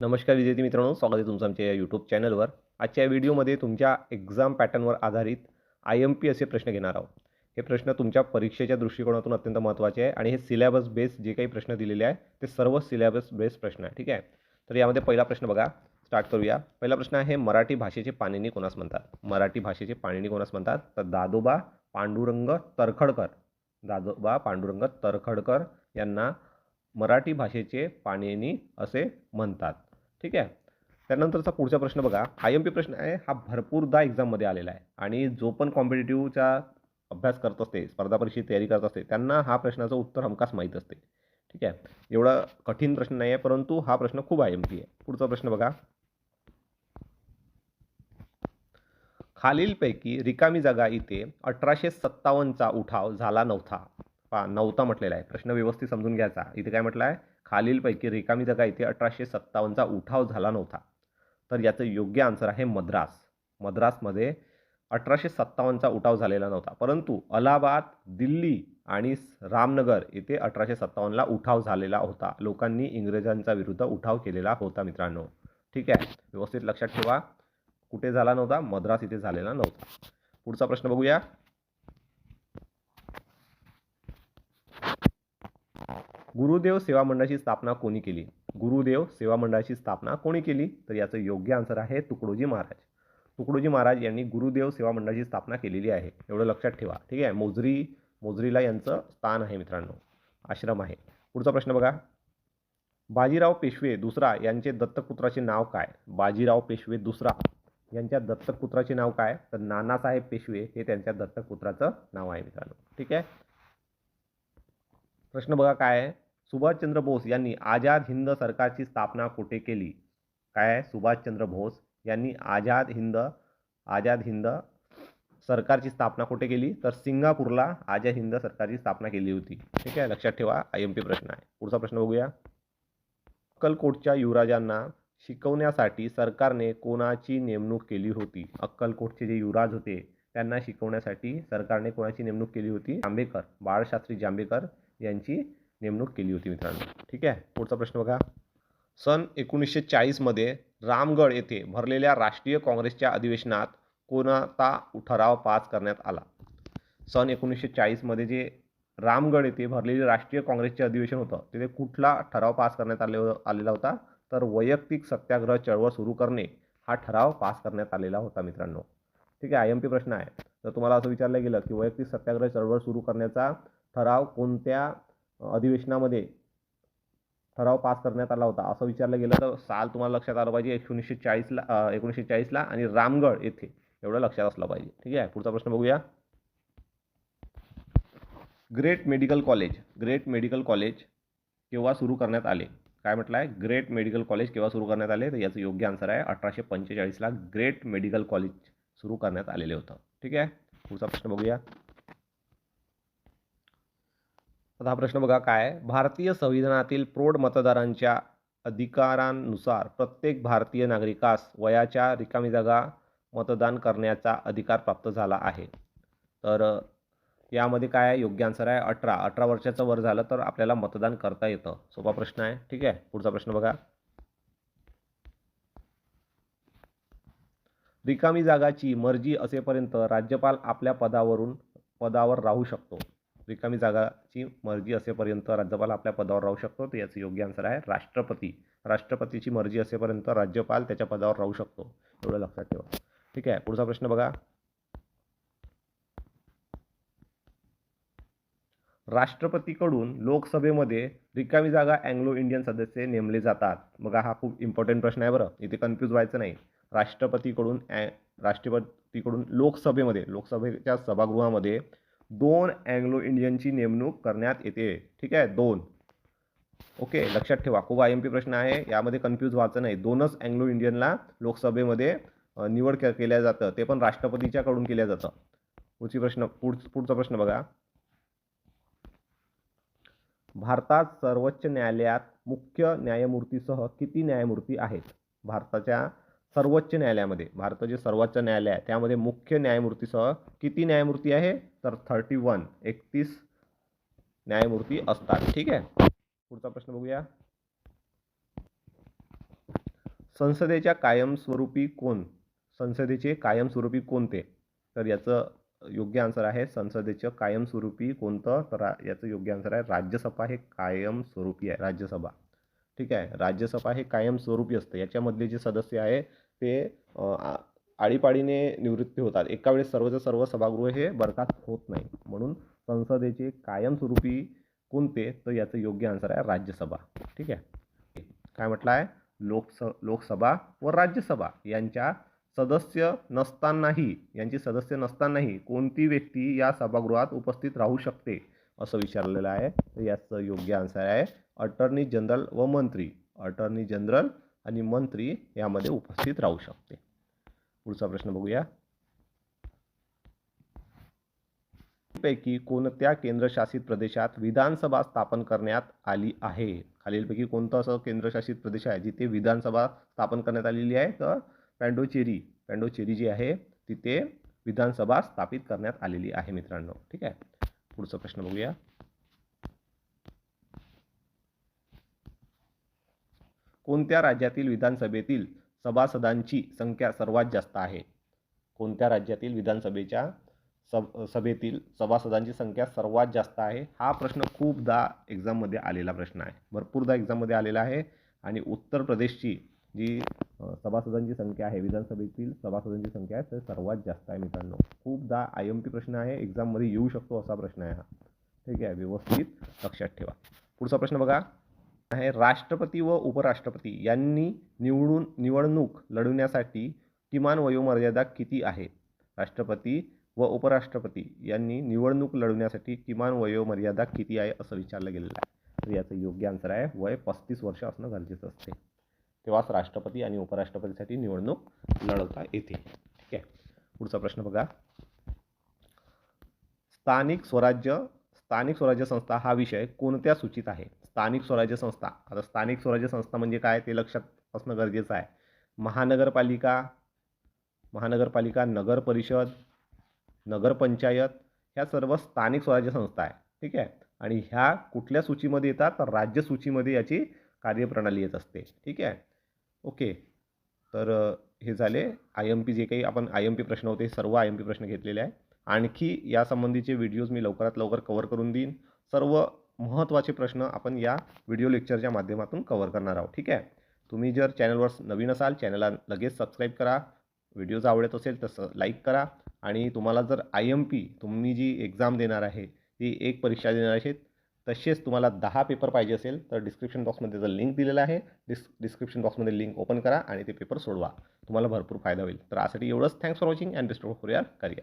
नमस्कार विद्यार्थी मित्रांनो स्वागत आहे तुमचं आमच्या या यूट्यूब चॅनलवर आजच्या या व्हिडिओमध्ये तुमच्या एक्झाम पॅटर्नवर आधारित आय एम पी असे प्रश्न घेणार आहोत. हे प्रश्न तुमच्या परीक्षेच्या दृष्टिकोनातून अत्यंत महत्त्वाचे आहे आणि हे सिलेबस बेस जे काही प्रश्न दिलेले आहे ते सर्व सिलेबस बेस प्रश्न आहे ठीक आहे? तर यामध्ये पहिला प्रश्न बघा स्टार्ट करूया. पहिला प्रश्न आहे मराठी भाषेचे पाणिनी कोणास म्हणतात? मराठी भाषेचे पाणिनी कोणास म्हणतात? तर दादोबा पांडुरंग तरखडकर. दादोबा पांडुरंग तरखडकर यांना मराठी भाषेचे पाणिनी असे म्हणतात. ठीक आहे? त्यानंतरचा पुढचा प्रश्न बघा. आय एम पी प्रश्न आहे. हा भरपूरदा एक्झाममध्ये आलेला आहे. आणि जो पण कॉम्पिटेटिव्हचा अभ्यास करत असते स्पर्धा परीक्षेची तयारी करत असते त्यांना हा प्रश्नाचं उत्तर हमखास माहीत असते. ठीक आहे? एवढा कठीण प्रश्न नाही आहे परंतु हा प्रश्न खूप आय एम पी आहे. पुढचा प्रश्न बघा. खालीलपैकी रिकामी जागा इथे अठराशे सत्तावन्नचा उठाव झाला नव्हता. पा नव्हता म्हटलेला आहे. प्रश्न व्यवस्थित समजून घ्यायचा. इथे काय म्हटलं आहे खालीलपैकी रिकामी जागा इथे अठराशे सत्तावन्नचा उठाव झाला नव्हता. तर याचं योग्य आन्सर आहे मद्रास. मद्रासमध्ये अठराशे सत्तावन्नचा उठाव झालेला नव्हता. परंतु अलाहाबाद दिल्ली आणि रामनगर येथे अठराशे सत्तावन्नला उठाव झालेला होता. लोकांनी इंग्रजांच्या विरुद्ध उठाव केलेला होता मित्रांनो. ठीक आहे? व्यवस्थित लक्षात ठेवा. कुठे झाला नव्हता? मद्रास इथे झालेला नव्हता. पुढचा प्रश्न बघूया. गुरुदेव सेवा मंडळाची स्थापना कोणी केली? गुरुदेव सेवा मंडळाची स्थापना कोणी केली? तर याचं योग्य आन्सर आहे तुकडोजी महाराज. तुकडोजी महाराज यांनी गुरुदेव सेवा मंडळाची स्थापना केलेली आहे. एवढं लक्षात ठेवा. ठीक आहे? मोजरी मोजरीला यांचं स्थान आहे मित्रांनो. आश्रम आहे. पुढचा प्रश्न बघा. बाजीराव पेशवे दुसरा यांचे दत्तकपुत्राचे नाव काय? बाजीराव पेशवे दुसरा. यांच्या दत्तकपुत्राचे नाव काय? तर नानासाहेब पेशवे हे त्यांच्या दत्तकपुत्राचं नाव आहे मित्रांनो. ठीक आहे? प्रश्न बघा काय आहे? सुभाषचंद्र बोस यांनी आझाद हिंद सरकारची स्थापना कुठे केली? काय आहे? सुभाषचंद्र बोस यांनी आझाद हिंद आझाद हिंद सरकारची स्थापना कुठे केली? तर सिंगापूरला आझाद हिंद सरकारची स्थापना केली होती. ठीक आहे? लक्षात ठेवा आय एम पी प्रश्न आहे. पुढचा प्रश्न बघूया. अक्कलकोटच्या युवराजांना शिकवण्यासाठी सरकारने कोणाची नेमणूक केली होती? अक्कलकोटचे जे युवराज होते त्यांना शिकवण्यासाठी सरकारने कोणाची नेमणूक केली होती? जांभेकर बाळशास्त्री जांभेकर यांची नेमणूक केली होती मित्रांनो. ठीक आहे? पुढचा प्रश्न बघा. सन एकोणीसशे चाळीसमध्ये रामगड येथे भरलेल्या राष्ट्रीय काँग्रेसच्या अधिवेशनात कोणता ठराव पास करण्यात आला? सन एकोणीसशे चाळीसमध्ये जे रामगड येथे भरलेले राष्ट्रीय काँग्रेसचे अधिवेशन होतं तिथे कुठला ठराव पास करण्यात आले आलेला होता? तर वैयक्तिक सत्याग्रह चळवळ सुरू करणे हा ठराव पास करण्यात आलेला होता मित्रांनो. ठीक आहे? आय एम पी प्रश्न आहे. तर तुम्हाला असं विचारलं गेलं की वैयक्तिक सत्याग्रह चळवळ सुरू करण्याचा ठराव कोणत्या अधिवेशनामध्ये ठराव पास करण्यात आला होता? असं विचारलं गेलं तर साल तुम्हाला लक्षात आलं पाहिजे एकोणीसशे चाळीसला एकोणीसशे चाळीसला आणि रामगड येथे. एवढं लक्षात असलं पाहिजे. ठीक आहे? पुढचा प्रश्न बघूया. Great medical college great medical college केव्हा सुरू करण्यात आले? काय म्हटलं आहे ग्रेट मेडिकल कॉलेज केव्हा सुरू करण्यात आले? तर याचं योग्य आन्सर आहे अठराशे पंचेचाळीसला ग्रेट मेडिकल कॉलेज सुरू करण्यात आलेले होतं. ठीक आहे? पुढचा प्रश्न बघूया. आता हा प्रश्न बघा काय भारतीय संविधानातील प्रौढ मतदारांच्या अधिकारांनुसार प्रत्येक भारतीय नागरिकास वयाच्या रिकामी जागा मतदान करण्याचा अधिकार प्राप्त झाला आहे. तर यामध्ये काय आहे? योग्य आन्सर आहे अठरा. अठरा वर्षाचं वर झालं तर आपल्याला मतदान करता येतं. सोपा प्रश्न आहे. ठीक आहे? पुढचा प्रश्न बघा. रिकामी जागाची मर्जी असेपर्यंत राज्यपाल आपल्या पदावरून पदावर राहू शकतो. रिकामी जागाची मर्जी असेपर्यंत राज्यपाल आपल्या पदावर राहू शकतो. तर याचं योग्य आन्सर आहे राष्ट्रपती. राष्ट्रपतीची मर्जी असेपर्यंत राज्यपाल त्याच्या पदावर राहू शकतो. एवढं लक्षात ठेवा. ठीक आहे पुढचा प्रश्न बघा. राष्ट्रपतीकडून लोकसभेमध्ये रिकामी जागा अँग्लो इंडियन सदस्य नेमले जातात. बघा हा खूप इम्पॉर्टंट प्रश्न आहे बरं. इथे कन्फ्यूज व्हायचं नाही. राष्ट्रपतीकडून राष्ट्रपतीकडून लोकसभेमध्ये लोकसभेच्या सभागृहामध्ये दोन अँग्लो इंडियनची नेमणूक करण्यात येते. ठीक आहे? दोन. ओके लक्षात ठेवा. खूप आय एम पी प्रश्न आहे. यामध्ये कन्फ्यूज व्हायचं नाही. दोनच अँग्लो इंडियनला लोकसभेमध्ये निवड के केल्या जातं. ते पण राष्ट्रपतीच्याकडून केल्या जातं. पुढची प्रश्न पुढ पुढचा प्रश्न बघा. भारतात सर्वोच्च न्यायालयात मुख्य न्यायमूर्तीसह किती न्यायमूर्ती आहेत? भारताच्या सर्वोच्च न्यायालयामध्ये. भारताचे सर्वोच्च न्यायालय आहे त्यामध्ये मुख्य न्यायमूर्तीसह किती न्यायमूर्ती आहे? तर थर्टी वन एकतीस न्यायमूर्ती असतात. ठीक आहे? पुढचा प्रश्न बघूया. संसदेच्या कायमस्वरूपी कोण? संसदेचे कायमस्वरूपी कोणते? तर याचं योग्य आन्सर आहे संसदेचं कायमस्वरूपी कोणतं? तर याचं योग्य आन्सर आहे राज्यसभा हे कायमस्वरूपी आहे राज्यसभा. ठीक आहे? राज्यसभा हे कायमस्वरूपी असतं. याच्यामधले जे सदस्य आहे ते आळीपाळीने निवृत्ती होतात. एका वेळेस सर्वच्या सर्व सभागृह हे बरखास्त होत नाही. म्हणून संसदेचे कायमस्वरूपी कोणते तर याचं योग्य आन्सर आहे राज्यसभा. ठीक आहे? काय म्हटलं आहे लोकस लोकसभा व राज्यसभा यांच्या सदस्य नसतानाही यांची सदस्य नसतानाही कोणती व्यक्ती या सभागृहात उपस्थित राहू शकते असं विचारलेलं आहे. तर याचं योग्य आन्सर आहे अटर्नी जनरल व मंत्री. अटर्नी जनरल आणि मंत्री यामध्ये उपस्थित राहू शकते. पुढचा प्रश्न बघूया. पैकी कोणत्या केंद्रशासित प्रदेशात विधानसभा स्थापन करण्यात आली आहे? खालीलपैकी कोणतं असं केंद्रशासित प्रदेश आहे जिथे विधानसभा स्थापन करण्यात आलेली आहे? तर पँडोचेरी पँडोचेरी जी आहे तिथे विधानसभा स्थापित करण्यात आलेली आहे मित्रांनो. ठीक आहे. पुढचा प्रश्न बघूया. कोणत्या राज्यातील विधानसभेतील सभासदांची संख्या सर्वात जास्त आहे? कोणत्या राज्यातील विधानसभेच्या सब सभेतील सभासदांची संख्या सर्वात जास्त आहे? हा प्रश्न खूपदा एक्झाममध्ये आलेला प्रश्न आहे. भरपूरदा एक्झाममध्ये आलेला आहे आणि उत्तर प्रदेशची जी सभासदांची संख्या आहे विधानसभेतील सभासदांची संख्या आहे तर सर्वात जास्त आहे मित्रांनो. खूपदा आय एम पी प्रश्न आहे एक्झाममध्ये येऊ शकतो असा प्रश्न आहे हा. ठीक आहे? व्यवस्थित लक्षात ठेवा. पुढचा प्रश्न बघा. आहे. राष्ट्रपती व उपराष्ट्रपती यांनी निवडून निवडणूक लढवण्यासाठी किमान वयोमर्यादा किती आहे? राष्ट्रपती व उपराष्ट्रपती यांनी निवडणूक लढवण्यासाठी किमान वयोमर्यादा किती आहे असं विचारलं गेलेलं आहे. तर याचं योग्य आन्सर आहे. वय पस्तीस वर्ष असणं गरजेचं असते. तेव्हाच राष्ट्रपती आणि उपराष्ट्रपतीसाठी निवडणूक लढवता येते. ठीक आहे. पुढचा प्रश्न बघा. स्थानिक स्वराज्य स्थानिक स्वराज्य संस्था हा विषय कोणत्या सूचीत आहे? स्थानिक स्वराज्य संस्था. आता स्थानिक स्वराज्य संस्था म्हणजे काय ते लक्षात असणं गरजेचं आहे. महानगरपालिका महानगरपालिका नगर परिषद नगरपंचायत ह्या सर्व स्थानिक स्वराज्य संस्था आहे. ठीक आहे? आणि ह्या कुठल्या सूचीमध्ये येतात? तर राज्य सूचीमध्ये याची कार्यप्रणाली येत असते. ठीक आहे? ओके. तर हे झाले. आय एम पी जे काही आपण आय एम पी प्रश्न होते हे सर्व आय एम पी प्रश्न घेतलेले आहे आणखी यासंबंधीचे व्हिडिओज मी लवकरात लवकर कवर करून देईन. सर्व महत्त्वाचे प्रश्न आपण या व्हिडिओ लेक्चरच्या माध्यमातून कवर करणार आहोत. ठीक आहे? तुम्ही जर चॅनलवर नवीन असाल चॅनलला लगेच सबस्क्राईब करा. व्हिडिओज आवडत असेल तर लाईक करा. आणि तुम्हाला जर आय एम पी तुम्ही जी एक्झाम देणार आहे ती एक परीक्षा देणार आहे तसेच तुम्हाला दहा पेपर पाहिजे असेल तर डिस्क्रिप्शन बॉक्समध्ये जर लिंक दिलेला आहे डिस् डिस्क्रिप्शन बॉक्समध्ये लिंक ओपन करा आणि ते पेपर सोडवा. तुम्हाला भरपूर फायदा होईल. तर यासाठी एवढंच. Thanks for watching and best for your career